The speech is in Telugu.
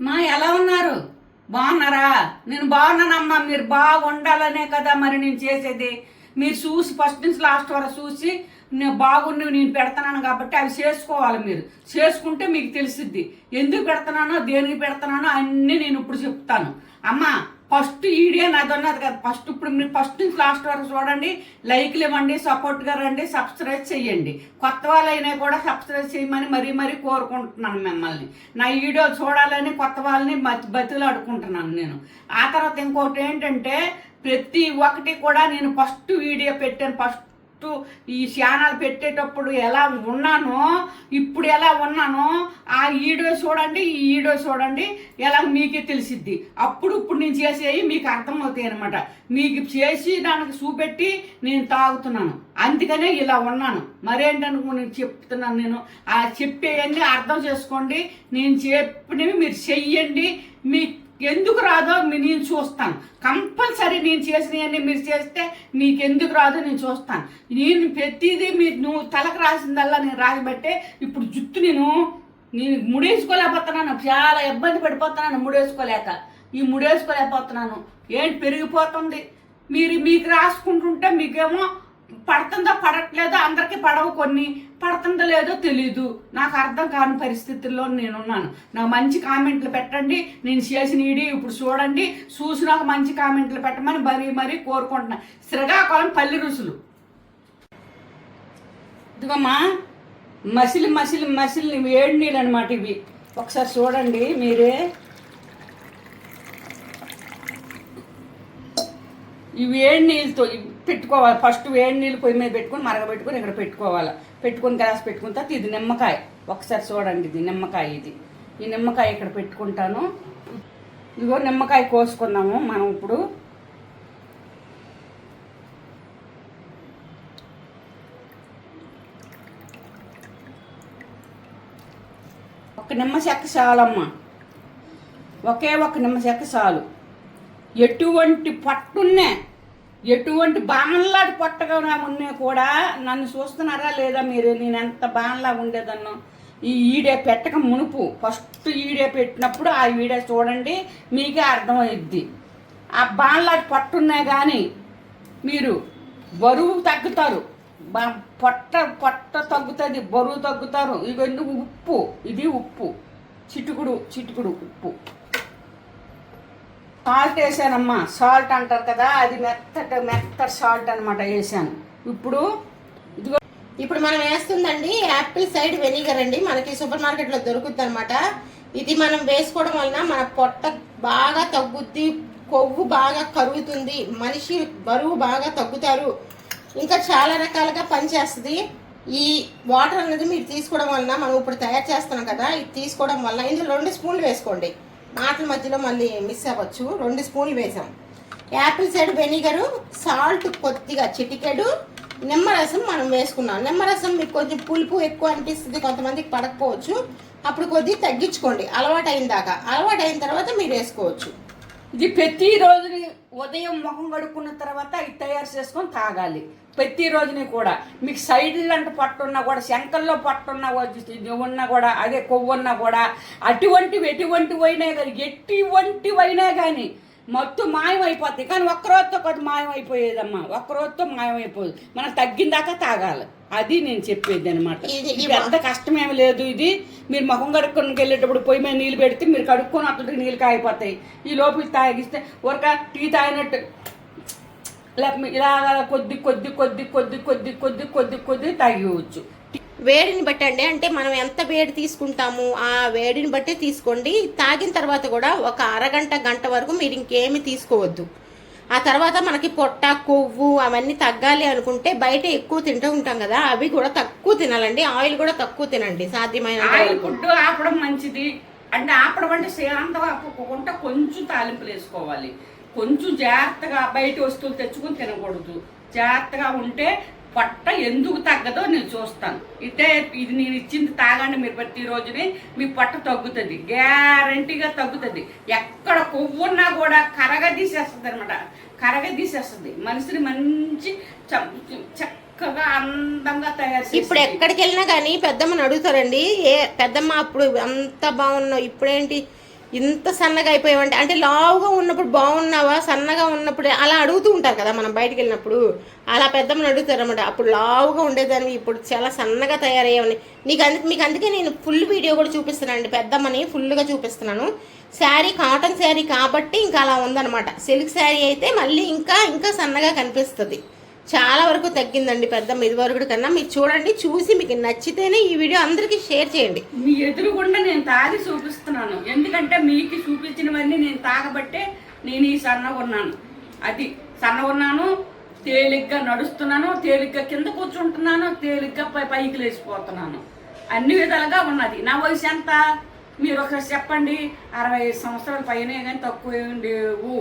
మా ఎలా ఉన్నారు? బాగున్నారా? నేను బాగున్నానమ్మా. మీరు బాగుండాలనే కదా మరి నేను చేసేది. మీరు చూసి ఫస్ట్ నుంచి లాస్ట్ వరకు చూసి నేను బాగుండి నేను పెడతాను కాబట్టి అవి చేసుకోవాలి మీరు. చేసుకుంటే మీకు తెలిసిద్ది. ఎందుకు పెడుతున్నానో దేనికి పెడుతున్నానో అన్నీ నేను ఇప్పుడు చెప్తాను. అమ్మా ఫస్ట్ ఈడియో నాది ఉన్నది కదా. ఫస్ట్ ఇప్పుడు మీరు ఫస్ట్ నుంచి లాస్ట్ వరకు చూడండి. లైక్లు ఇవ్వండి సపోర్ట్గా రండి సబ్స్క్రైబ్ చేయండి. కొత్త వాళ్ళైనా కూడా సబ్స్క్రైబ్ చేయమని మరీ మరీ కోరుకుంటున్నాను మిమ్మల్ని. నా వీడియో చూడాలని కొత్త వాళ్ళని బతి బతులు అడుకుంటున్నాను నేను. ఆ తర్వాత ఇంకోటి ఏంటంటే ప్రతి ఒక్కటి కూడా నేను ఫస్ట్ వీడియో పెట్టాను. ఫస్ట్ ఈ ఛానల్ పెట్టేటప్పుడు ఎలా ఉన్నానో ఇప్పుడు ఎలా ఉన్నానో ఆ వీడియో చూడండి ఈ వీడియో చూడండి ఎలా మీకే తెలిసిద్ది. అప్పుడు ఇప్పుడు నేను చేసేవి మీకు అర్థమవుతాయి అనమాట మీకు చేసి దానికి చూపెట్టి నేను తాగుతున్నాను. అందుకనే ఇలా ఉన్నాను. మరేంటనుకో నేను చెప్తున్నాను నేను? ఆ చెప్పేవన్నీ అర్థం చేసుకోండి. నేను చెప్పినవి మీరు చెయ్యండి. మీకు ఎందుకు రాదో నేను చూస్తాను. కంపల్సరీ నేను చేసినవన్నీ మీరు చేస్తే మీకు ఎందుకు రాదో నేను చూస్తాను. నేను ప్రతిదీ మీరు నువ్వు తలకు రాసిందల్లా నేను రాసిబట్టే ఇప్పుడు జుట్టు నేను నేను ముడేసుకోలేకపోతున్నాను. చాలా ఇబ్బంది పడిపోతున్నాను ముడేసుకోలేక. ఈ ముడేసుకోలేకపోతున్నాను. ఏంటి పెరిగిపోతుంది? మీరు మీకు రాసుకుంటుంటే మీకేమో పడుతుందో పడట్లేదో? అందరికీ పడవు కొన్ని. పడుతుందో లేదో తెలీదు. నాకు అర్థం కాని పరిస్థితుల్లో నేనున్నాను. నాకు మంచి కామెంట్లు పెట్టండి. నేను చేసిన ఇడి ఇప్పుడు చూడండి. చూసి నాకు మంచి కామెంట్లు పెట్టమని మరీ మరీ కోరుకుంటున్నా. శ్రీకాకుళం పల్లి రుసులు. ఇదిగోమ్మా. మసిలి మసిలి మసిలి వేడి నీళ్ళు అనమాట ఇవి. ఒకసారి చూడండి మీరే. ఈ వేడి నీళ్ళతో పెట్టుకోవాలి. ఫస్ట్ వేడి నీళ్ళు పొయ్యి మీద పెట్టుకొని మరగబెట్టుకొని ఇక్కడ పెట్టుకోవాలి. పెట్టుకొని గ్లాస్ పెట్టుకున్న తర్వాత ఇది నిమ్మకాయ. ఒకసారి చూడండి ఇది నిమ్మకాయ ఇది. ఈ నిమ్మకాయ ఇక్కడ పెట్టుకుంటాను. ఇదిగో నిమ్మకాయ కోసుకుందాము మనం ఇప్పుడు. ఒక నిమ్మ చెక్క చాలమ్మ. ఒకే ఒక నిమ్మ చెక్క చాలు. ఎటువంటి పట్టున్నే ఎటువంటి బాణంలాంటి పొట్టగా ఉన్నా కూడా నన్ను చూస్తున్నారా లేదా మీరు? నేను ఎంత బాణలా ఉండేదన్నో. ఈ ఈడే పెట్టక మునుపు ఫస్ట్ ఈడే పెట్టినప్పుడు ఆ ఈడే చూడండి మీకే అర్థమైద్ది. ఆ బాణలాంటి పట్టున్నా కానీ మీరు బరువు తగ్గుతారు. బా- పొట్ట పొట్ట తగ్గుతుంది బరువు తగ్గుతారు. ఇవన్నీ ఉప్పు? ఇది ఉప్పు. చిటుకుడు చిటుకుడు ఉప్పు. సాల్ట్ వేసానమ్మా. సాల్ట్ అంటారు కదా అది మెత్తట మెత్తటి సాల్ట్ అనమాట వేసాను. ఇప్పుడు ఇదిగో ఇప్పుడు మనం వేస్తుందండి యాపిల్ సైడ్ వెనిగర్ అండి. మనకి సూపర్ మార్కెట్లో దొరుకుతుంది అనమాట ఇది మనం వేసుకోవడం వలన మన పొట్ట బాగా తగ్గుద్ది కొవ్వు బాగా కరుగుతుంది మనిషి బరువు బాగా తగ్గుతారు. ఇంకా చాలా రకాలుగా పనిచేస్తుంది. ఈ వాటర్ అనేది మీరు తీసుకోవడం వలన మనం ఇప్పుడు తయారు చేస్తున్నాం కదా ఇది తీసుకోవడం వలన ఇందులో రెండు స్పూన్లు వేసుకోండి. మాటల మధ్యలో మళ్ళీ మిస్ అవ్వచ్చు. రెండు స్పూన్లు వేసాం. యాపిల్ సైడ్ వెనిగరు సాల్ట్ కొద్దిగా చిటికెడు నిమ్మరసం మనం వేసుకున్నాం. నిమ్మరసం మీకు కొంచెం పులుపు ఎక్కువ అనిపిస్తుంది కొంతమందికి పడకపోవచ్చు. అప్పుడు కొద్దిగా తగ్గించుకోండి. అలవాటు అయిన దాకా. అలవాటు అయిన తర్వాత మీరు వేసుకోవచ్చు. ఇది ప్రతి రోజుని ఉదయం ముఖం కడుక్కున్న తర్వాత అవి తయారు చేసుకొని తాగాలి. ప్రతిరోజుని కూడా. మీకు సైడ్లు అంటే పట్టున్నా కూడా శంకల్లో పట్టున్నా ఉన్నా కూడా అదే కొవ్వున్నా కూడా అటువంటివి ఎటువంటివైనా కానీ ఎటువంటివైనా కానీ మొత్తం మాయమైపోతాయి కానీ ఒక్క రోజుతో కొద్ది మాయమైపోయేదమ్మా. ఒక్క రోజుతో మాయమైపోదు. మనం తగ్గిందాకా తాగాలి. అది నేను చెప్పేది అనమాట పెద్ద కష్టమేమి లేదు ఇది. మీరు ముఖం కడుక్కొని వెళ్ళేటప్పుడు పొయ్యి మీద నీళ్ళు పెడితే మీరు కడుక్కొని అట్లా నీళ్ళు కాగిపోతాయి. ఈ లోపు తాగిస్తే ఒక టీ తాగినట్టు లేకపోతే ఇలా కొద్ది కొద్ది కొద్ది కొద్ది కొద్ది కొద్ది కొద్ది కొద్ది తాగివచ్చు వేడిని బట్టి అండి. అంటే మనం ఎంత వేడి తీసుకుంటాము ఆ వేడిని బట్టి తీసుకోండి. తాగిన తర్వాత కూడా ఒక అరగంట గంట వరకు మీరు ఇంకేమి తీసుకోవద్దు. ఆ తర్వాత మనకి పొట్ట కొవ్వు అవన్నీ తగ్గాలి అనుకుంటే బయట ఎక్కువ తింటూ ఉంటాం కదా అవి కూడా తక్కువ తినాలండి. ఆయిల్ కూడా తక్కువ తినండి సాధ్యమైన ఆయిల్ ఫుడ్ ఆపడం మంచిది. అంటే ఆపడం అంటే శాంతం ఆపకుండా కొంచెం తాలింపులు వేసుకోవాలి. కొంచెం జాగ్రత్తగా బయట వస్తువులు తెచ్చుకొని తినకూడదు. జాగ్రత్తగా ఉంటే పొట్ట ఎందుకు తగ్గదో నేను చూస్తాను. ఇదే ఇది నేను ఇచ్చింది తాగండి మీరు ప్రతి రోజుని మీ పొట్ట తగ్గుతుంది. గ్యారంటీగా తగ్గుతుంది. ఎక్కడ కొవ్వున్నా కూడా కరగదీసేస్తుంది అనమాట కరగదీసేస్తుంది మనిషిని మంచి చ- చక్కగా అందంగా తయారు ఇప్పుడు ఎక్కడికి వెళ్ళినా కానీ పెద్దమ్మని అడుగుతారండి ఏ పెద్దమ్మ అప్పుడు అంత బాగున్నావు? ఇప్పుడేంటి ఇంత సన్నగా అయిపోయావంటే అంటే లావుగా ఉన్నప్పుడు బాగున్నావా సన్నగా ఉన్నప్పుడు అలా అడుగుతూ ఉంటారు కదా మనం బయటికి వెళ్ళినప్పుడు అలా పెద్దమ్మని అడుగుతారు అనమాట అప్పుడు లావుగా ఉండేదాన్ని ఇప్పుడు చాలా సన్నగా తయారయ్యావని. నీకు అందుకు మీకు అందుకే నేను ఫుల్ వీడియో కూడా చూపిస్తున్నానండి పెద్దమ్మని ఫుల్గా చూపిస్తున్నాను. శారీ కాటన్ శారీ కాబట్టి ఇంకా అలా ఉందన్నమాట. సిల్క్ శారీ అయితే మళ్ళీ ఇంకా ఇంకా సన్నగా కనిపిస్తుంది. చాలా వరకు తగ్గిందండి పెద్ద ఇది వరకు కన్నా. మీరు చూడండి చూసి మీకు నచ్చితేనే ఈ వీడియో అందరికీ షేర్ చేయండి. మీ ఎదురుగుండా నేను తాగి చూపిస్తున్నాను. ఎందుకంటే మీకు చూపించినవన్నీ నేను తాగబట్టే నేను ఈ సన్నగా ఉన్నాను. అది సన్న ఉన్నాను తేలిగ్గా నడుస్తున్నాను తేలిగ్గా కింద కూర్చుంటున్నాను తేలిగ్గా పై పైకి లేచిపోతున్నాను. అన్ని విధాలుగా ఉన్నది. నా వయసు ఎంత? మీరు ఒకసారి చెప్పండి. అరవై ఐదు సంవత్సరాల పైనే కానీ తక్కువ లేవు.